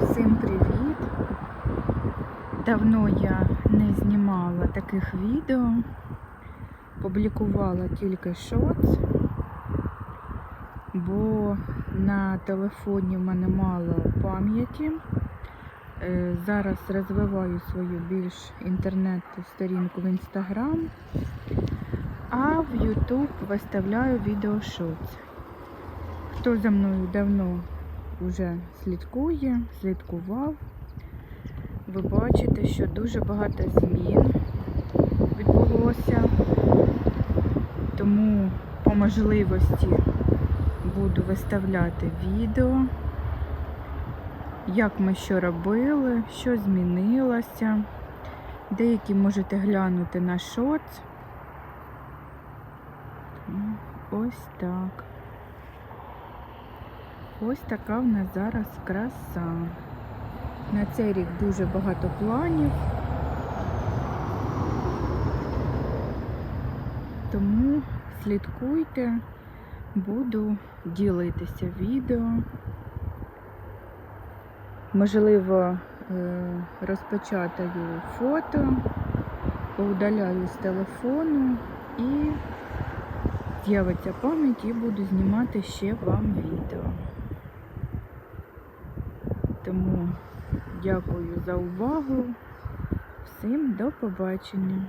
Всім привіт! Давно я не знімала таких відео, публікувала тільки шоц, бо на телефоні в мене мало пам'яті. Е, Зараз розвиваю свою більш інтернет-сторінку в Інстаграм, а в Ютуб виставляю відео шоц. Хто за мною давно вже слідкує, слідкував. Ви бачите, що дуже багато змін відбулося. Тому по можливості буду виставляти відео, як ми що робили, що змінилося. Деякі можете глянути на шоц. Ось так. Ось така в нас зараз краса. На цей рік дуже багато планів. Тому слідкуйте, буду ділитися відео. Можливо, е, розпечатаю фото, поудаляю з телефону і з'явиться пам'ять і буду знімати ще вам відео. Тому дякую за увагу. Всім до побачення.